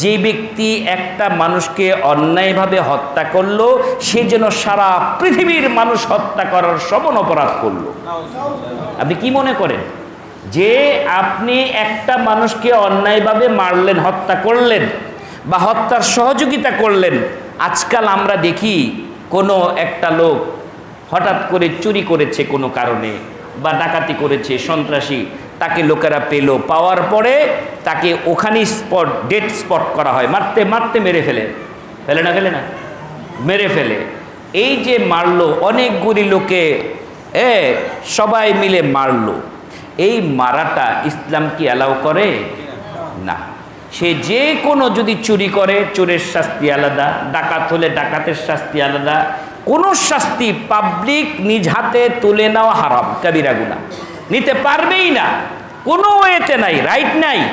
যে ব্যক্তি একটা মানুষকে অন্যায়ভাবে হত্যা করল, সে যেন সারা পৃথিবীর মানুষ হত্যা করার সমান অপরাধ করল। আপনি কি মনে করেন? যে আপনি একটা মানুষকে অন্যায়ভাবে মারলেন, হত্যা করলেন বা হত্যার সহযোগিতা করলেন, আজকাল আমরা দেখি কোনো একটা লোক হঠাৎ করে চুরি করেছে কোনো কারণে বা ডাকাতি করেছে সন্ত্রাসী, তাকে লোকেরা পেল। পাওয়ার পরে তাকে ওখানেই স্পট ডেট স্পট করা হয়। মারতে মারতে মেরে ফেলে। ফেলে না ফেলে না? মেরে ফেলে। এই যে মারলো অনেকগুলি লোকে, এ, সবাই মিলে মারলো। এই মারাটা ইসলাম কি অ্যালাউ করে? না। সে যে কোনো যদি চুরি করে, চোরের শাস্তি আলাদা, ডাকাত হলে ডাকাতের শাস্তি আলাদা। কোনো শাস্তি পাবলিক নিজ হাতে তুলে নেওয়া হারাম, কাবিরা গুনা নিতে পারবেই না। কোনো ওয়েতে নাই রাইট নাই।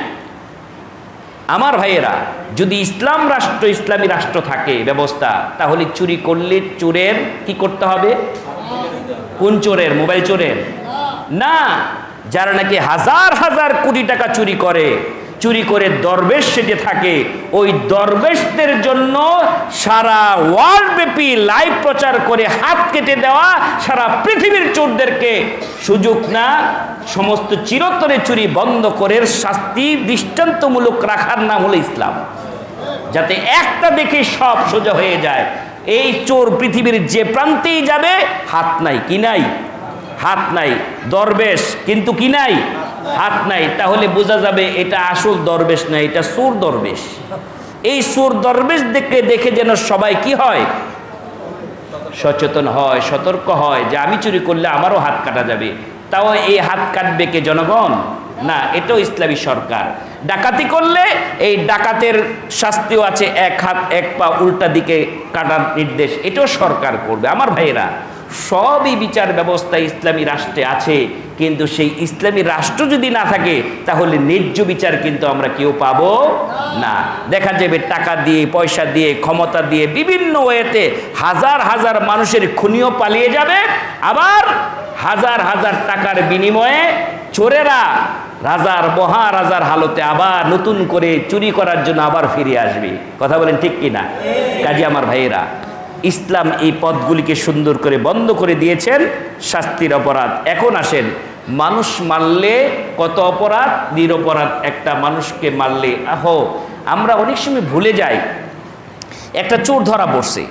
আমার ভাইয়েরা, যদি ইসলাম রাষ্ট্র ইসলামী রাষ্ট্র থাকে, ব্যবস্থা, তাহলে চুরি করলে চোরের কি করতে হবে? কোন চোরের? মোবাইল চোরের? না, যারা নাকি হাজার হাজার কোটি টাকা চুরি করে চুরি করে দরবেশ সেজে থাকে। ওই দরবেশদের জন্য সারা ওয়ার্ল্ড ব্যাপী লাইভ প্রচার করে হাত কেটে দেওয়া সারা পৃথিবীর চোরদেরকে সুযোগ না, সমস্ত চিরতরে চুরি বন্ধ করে শাস্তি দৃষ্টান্তমূলক রাখার নাম হলো ইসলাম। যাতে একটা দেখে সব সোজা হয়ে যায়। এই চোর পৃথিবীর যে প্রান্তেই যাবে, হাত নাই, কি নাই? হাত নাই, দরবেশ, কিন্তু কি নাই? হাত নাই, তাহলে বোঝা যাবে এটা আসল দরবেশ না, এটা সুর দরবেশ। এই সুর দরবেশ দেখে দেখে যেন সবাই কি হয়? সচেতন হয়, সতর্ক হয় যে আমি চুরি করলে আমারও হাত কাটা যাবে। তাও এই হাত কাটবে কে, জনগণ? না, এটাও ইসলামী সরকার। ডাকাতি করলে এই ডাকাতের শাস্তিও আছে, এক হাত, এক পা উল্টা দিকে কাটার নির্দেশ, এটাও সরকার করবে। আমার ভাইয়েরা, সবই বিচার ব্যবস্থা ইসলামী রাষ্ট্রে আছে। কিন্তু সেই ইসলামী রাষ্ট্র যদি না থাকে, তাহলে ন্যায্য বিচার কিন্তু আমরা কেউ পাবো না। দেখা যাবে টাকা দিয়ে, পয়সা দিয়ে, ক্ষমতা দিয়ে বিভিন্ন ওয়েতে হাজার হাজার মানুষের খুনিও পালিয়ে যাবে। আবার হাজার হাজার টাকার বিনিময়ে চোরেরা রাজার মহারাজার হালতে আবার নতুন করে চুরি করার জন্য আবার ফিরে আসবে। কথা বলেন ঠিক কিনা? কাজী আমার ভাইয়েরা। ইসলাম এই পথগুলিকে সুন্দর করে বন্ধ করে দিয়েছেন শাস্তির অপরাধ। এখন আসেন, মানুষ মারলে কত অপরাধ? নিরপরাধ একটা মানুষকে মারলে। আহো, আমরা অনেক সময় ভুলে যাই। একটা চোর ধরা পড়ছে,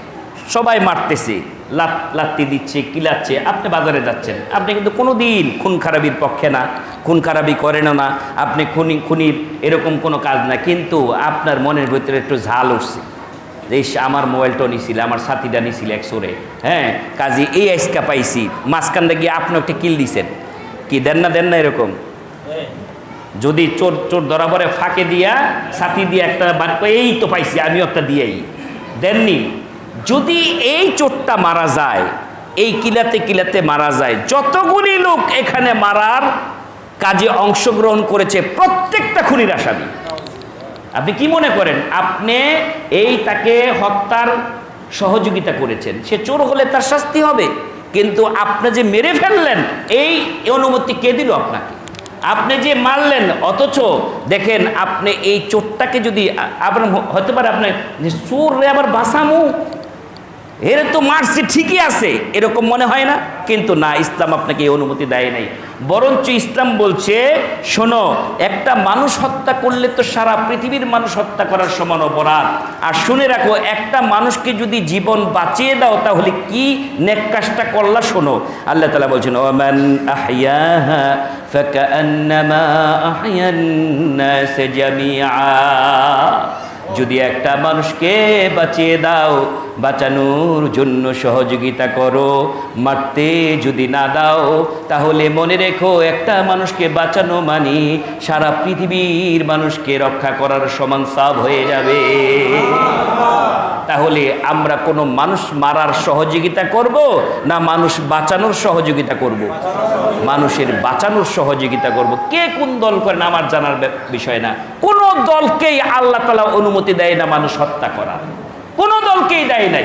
সবাই মারতেছে, লাত, লাত্তি দিচ্ছে, কিলাচ্ছে, আপনি বাজারে যাচ্ছেন, আপনি কিন্তু কোনো দিন খুন খারাপির পক্ষে না, খুন খারাপি করেন না, আপনি খুনি, খুনির এরকম কোনো কাজ না, কিন্তু আপনার মনের ভিতরে একটু ঝাল উঠছে। যে আমার মোবাইলটা নিছিল, আমার সাথীটা নিছিল এক চোরে হ্যাঁ কাজে, এই আইসকা পাইছি মাঝখানটা গিয়ে আপনি একটা কিল দিছেন। কি, দেন না দেন না এরকম? যদি চোর চোর ধরা পরে ফাঁকে দিয়া ছাতি দিয়ে একটা বার এই তো পাইছি, আমিও একটা দিয়েই। দেননি। যদি এই চোরটা মারা যায়, এই কিলাতে কিলাতে মারা যায়, যতগুলি লোক এখানে মারার কাজে অংশগ্রহণ করেছে, প্রত্যেকটা খুনির আসামি। আপনি কি মনে করেন, আপনি এই তাকে হত্যার সহযোগিতা করেছেন? সে চোর হলে তার শাস্তি হবে, কিন্তু আপনি যে মেরে ফেললেন, এই অনুমতি কে দিল আপনাকে? আপনি যে মারলেন, অথচ দেখেন আপনি এই চোরটাকে যদি আপনার হতে পারে আপনি চোর রে আবার বাসামু এর তো মারছে ঠিকই আছে, এরকম মনে হয় না। কিন্তু না, ইসলাম আপনাকে এই অনুমতি দেয় নাই। বরঞ্চ ইসলাম বলছে, শোনো, একটা মানুষ হত্যা করলে তো সারা পৃথিবীর মানুষ হত্যা করার সমান অপরাধ। আর শুনে রাখো, একটা মানুষকে যদি জীবন বাঁচিয়ে দাও, তাহলে কি নেক কাজটা করলা শোনো। আল্লাহ তালা বলছেন, ওমান আহিয়াহা যদি একটা মানুষকে বাঁচিয়ে দাও, বাঁচানোর জন্য সহযোগিতা করো। মারতে যদি না দাও, তাহলে মনে রেখো একটা মানুষকে বাঁচানো মানে সারা পৃথিবীর মানুষকে রক্ষা করার সমান সাব হয়ে যাবে। তাহলে আমরা কোনো মানুষ মারার সহযোগিতা করব না মানুষ বাঁচানোর সহযোগিতা করব? মানুষের বাঁচানোর সহযোগিতা করব। কে কোন দল করেন আমার জানার বিষয় না। কোনো দলকেই আল্লাহ তালা অনুমতি দেয় না মানুষ হত্যা করা। কোনো দলকেই দেয় নাই।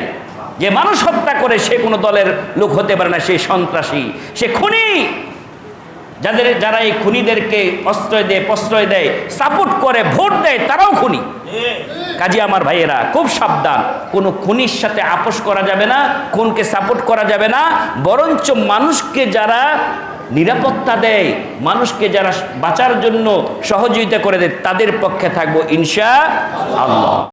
যে মানুষ হত্যা করে সে কোনো দলের লোক হতে পারে না, সে সন্ত্রাসী, সে খুনি। যাদের যারা এই খুনিদেরকে প্রশ্রয় দেয় প্রশ্রয় দেয়, সাপোর্ট করে, ভোট দেয়, তারাও খুনি। কাজী আমার ভাইয়েরা, খুব সাবধান। কোনো খুনির সাথে আপোষ করা যাবে না, খুনকে সাপোর্ট করা যাবে না, বরঞ্চ মানুষকে যারা নিরাপত্তা দেয়, মানুষকে যারা বাঁচার জন্য সহযোগিতা করে দেয়, তাদের পক্ষে থাকব ইনশা আল্লাহ।